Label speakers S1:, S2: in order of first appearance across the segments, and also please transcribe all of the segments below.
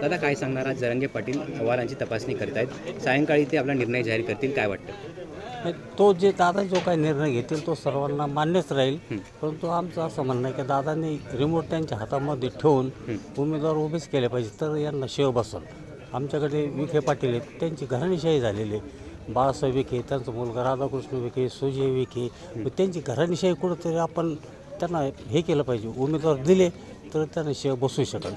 S1: दादा काय सांगणार आज जरंगे पाटील अहवालांची तपासणी करत आहेत सायंकाळी ते आपला निर्णय जाहीर करतील काय वाटतं?
S2: तो जे दादा जो काही निर्णय घेतील तो सर्वांना मान्यच राहील. परंतु आमचं असं म्हणणं आहे की दादांनी रिमोट त्यांच्या हातामध्ये ठेवून उमेदवार उभेच केले पाहिजे तर यांना शेव बसल आमच्याकडे विखे पाटील आहेत त्यांची घराणीशाही झालेली आहे. बाळासाहेब विखे त्यांचा मुलगा राधाकृष्ण विखे सुजय विखे त्यांची घराणीशाही कुठंतरी आपण त्यांना हे केलं पाहिजे उमेदवार दिले तर त्यांना शेव बसू शकेल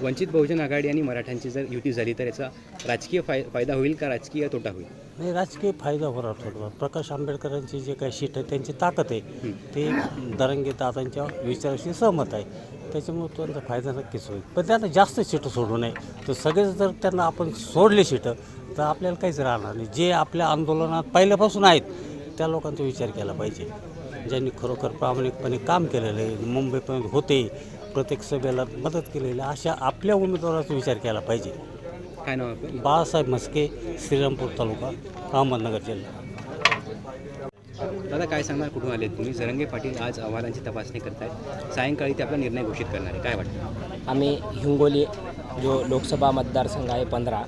S1: वंचित बहुजन आघाडी आणि मराठ्यांची जर युती झाली तर याचा राजकीय फाय फायदा होईल का राजकीय तोटा होईल?
S2: नाही राजकीय फायदा होणार थोडा प्रकाश आंबेडकरांची जे काही शीट आहे त्यांची ताकद आहे. ते दरंगे दादांच्या विचाराशी सहमत आहे. त्याच्यामुळे त्यांचा फायदा नक्कीच होईल. पण त्यांना जास्त सीटं सोडू नये. तर सगळेच जर त्यांना आपण सोडले सीटं तर आपल्याला काहीच राहणार नाही. जे आपल्या आंदोलनात पहिल्यापासून आहेत त्या लोकांचा विचार केला पाहिजे. ज्यांनी खरोखर प्रामाणिकपणे काम केलेलं आहे मुंबईपर्यंत होते प्रत्येक सभेला मदत केलेली आहे, अशा आपल्या उमेदवाराचा विचार केला पाहिजे.
S1: काय नाव आहे आपलं?
S2: बाळासाहेब म्हस्के श्रीरामपूर तालुका अहमदनगर जिल्हा.
S1: दादा काय सांगणार? कुठून आले तुम्ही? जरंगे पाटील आज अहवालांची तपासणी करतायत. सायंकाळी ते आपला निर्णय घोषित करणार आहे. काय वाटतं?
S3: आम्ही हिंगोली जो लोकसभा मतदारसंघ आहे पंधरा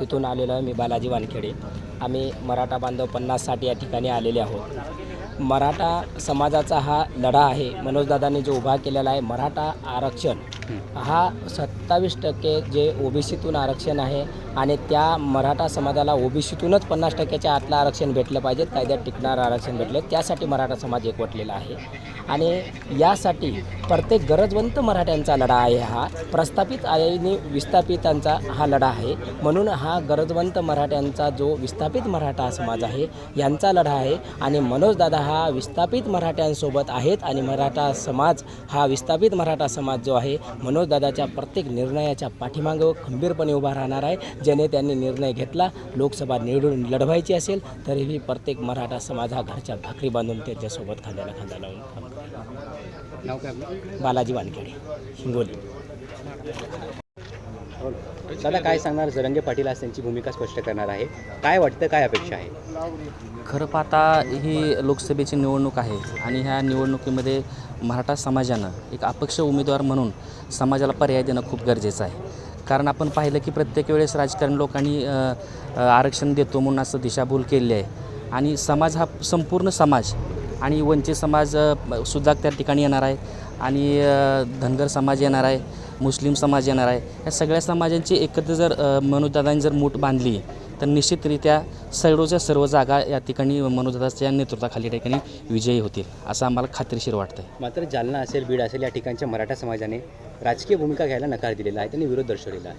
S3: तिथून आलेलो आहे मी बालाजी वानखेडे. आम्ही मराठा बांधव पन्नाससाठी या ठिकाणी आलेले आहोत. मराठा समाजाचा हा लढा आहे. मनोजदादांनी जो उभा केलेला आहे मराठा आरक्षण हा सत्तावीस टक्के जे ओबीसीतून आरक्षण आहे आणि त्या मराठा समाजाला ओबीसीतूनच पन्नास टक्क्याच्या आतलं आरक्षण भेटलं पाहिजे कायद्यात टिकणारं आरक्षण भेटलं त्यासाठी मराठा समाज एकवटलेला आहे. आणि यासाठी प्रत्येक गरजवंत मराठ्यांचा लढा आहे हा. प्रस्थापित आणि विस्थापितांचा हा लढा आहे. म्हणून हा गरजवंत मराठ्यांचा जो विस्थापित मराठा समाज आहे यांचा लढा आहे. आणि मनोजदादा हा विस्थापित मराठ्यांसोबत आहेत आणि मराठा समाज हा विस्थापित मराठा समाज जो आहे मनोजदादाच्या प्रत्येक निर्णयाच्या पाठीमागं खंबीरपणे उभा राहणार आहे. ज्याने त्यांनी निर्णय घेतला लोकसभा निवडून लढवायची असेल तरीही प्रत्येक मराठा समाज हा घरच्या भाकरी बांधून त्यांच्यासोबत खांद्याला खांदा लावून
S1: नाव काय आपलं?
S3: बालाजी वानखेडे. हिंगोली
S1: दादा काय सांगणार? जरंगे पाटील आज त्यांची भूमिका स्पष्ट करणार आहे. काय वाटतं काय अपेक्षा आहे?
S4: खरं पाहता ही लोकसभेची निवडणूक आहे आणि ह्या निवडणुकीमध्ये मराठा समाजानं एक अपक्ष उमेदवार म्हणून समाजाला पर्याय देणं खूप गरजेचं आहे. कारण आपण पाहिलं की प्रत्येक वेळेस राजकारण लोकांनी आरक्षण देतो म्हणून असं दिशाभूल केली आहे. आणि समाज हा संपूर्ण समाज आणि वंचित समाज सुद्धा त्या ठिकाणी येणार आहे. आणि धनगर समाज येणार आहे मुस्लिम समाज येणार आहे. या सगळ्या समाजांची एकत्र जर मनोजदादांनी जर मूठ बांधली तर निश्चितरित्या सर्वच्या सर्व जागा या ठिकाणी मनोजदाच्या नेतृत्वाखाली या ठिकाणी विजयी होतील असं आम्हाला खात्रीशीर वाटतं आहे
S1: मात्र जालना असेल बीड असेल या ठिकाणच्या मराठा समाजाने राजकीय भूमिका घ्यायला नकार दिलेला आहे त्यांनी विरोध दर्शवलेला आहे.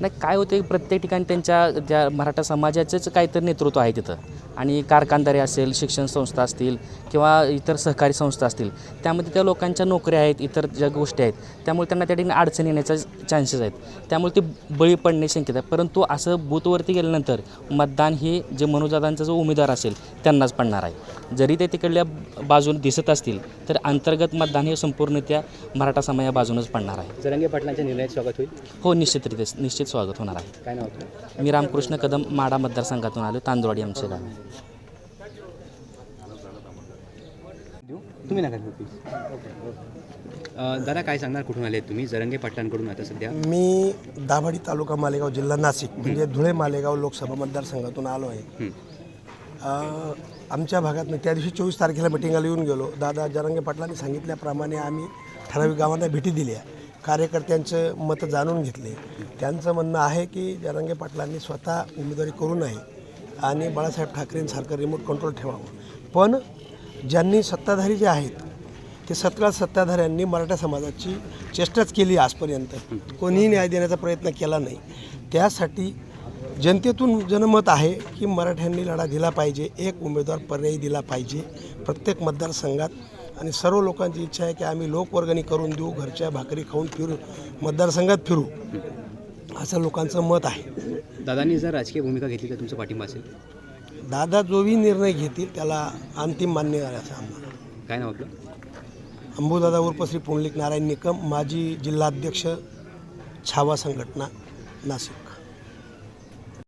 S4: नाही काय होते प्रत्येक ठिकाणी त्यांच्या ज्या मराठा समाजाचंच काहीतरी नेतृत्व आहे तिथं. आणि कारखानदारी असेल शिक्षण संस्था असतील किंवा इतर सहकारी संस्था असतील त्यामध्ये त्या लोकांच्या नोकऱ्या आहेत इतर ज्या गोष्टी आहेत त्यामुळे त्यांना त्या ठिकाणी अडचणी येण्याचा चान्सेस आहेत. त्यामुळे ते बळी पडणे शक्यता आहे. परंतु असं बूथवरती गेल्यानंतर मतदान हे जे मनोजदांचा जो उमेदवार असेल त्यांनाच पडणार आहे. जरी ते तिकडल्या बाजूने दिसत असतील तर अंतर्गत मतदान हे संपूर्ण त्या मराठा समाजा बाजूनच पडणार आहे.
S1: जरंगे पाटलांच्या निर्णयात स्वागत होईल.
S4: हो निश्चितरित्या निश्चित स्वागत होणार आहे.
S1: काय नाव
S4: मी रामकृष्ण कदम माडा मतदारसंघातून आलो तांदवाडी आमचे गाव.
S1: तुम्ही नका अं, दादा काय सांगणार? कुठून आले तुम्ही? जरंगे पाटलांकडून आता सध्या.
S5: मी दाभाडी तालुका मालेगाव जिल्हा नाशिक म्हणजे धुळे मालेगाव लोकसभा मतदारसंघातून आलो आहे. आमच्या भागात मी त्या दिवशी चोवीस तारखेला मिटिंगाला येऊन गेलो. दादा जरांगे पाटलांनी सांगितल्याप्रमाणे आम्ही ठराविक गावांना भेटी दिल्या. कार्यकर्त्यांचं मतं जाणून घेतले. त्यांचं म्हणणं आहे की जरांगे पाटलांनी स्वतः उमेदवारी करू नये. आणि बाळासाहेब ठाकरेंसारखं रिमोट कंट्रोल ठेवावं. पण ज्यांनी सत्ताधारी जे आहेत ते सतरा सत्ताधाऱ्यांनी मराठा समाजाची चेष्टाच केली आजपर्यंत. कोणीही न्याय देण्याचा प्रयत्न केला नाही. त्यासाठी जनतेतून जनमत आहे की मराठ्यांनी लढा दिला पाहिजे एक उमेदवार पर्यायी दिला पाहिजे प्रत्येक मतदारसंघात. आणि सर्व लोकांची इच्छा आहे की आम्ही लोकवर्गणी करून देऊ घरच्या भाकरी खाऊन फिरू मतदारसंघात फिरू असं लोकांचं मत आहे.
S1: दादांनी जर राजकीय भूमिका घेतली तर तुमचा पाठिंबा असेल?
S5: दादा जोही निर्णय घेतील त्याला अंतिम मान्य असं आम्हाला.
S1: काय नाव आपलं?
S5: अंबुदादा उर्फ श्री पुंडलिक नारायण निकम माजी जिल्हाध्यक्ष छावा संघटना नाशिक.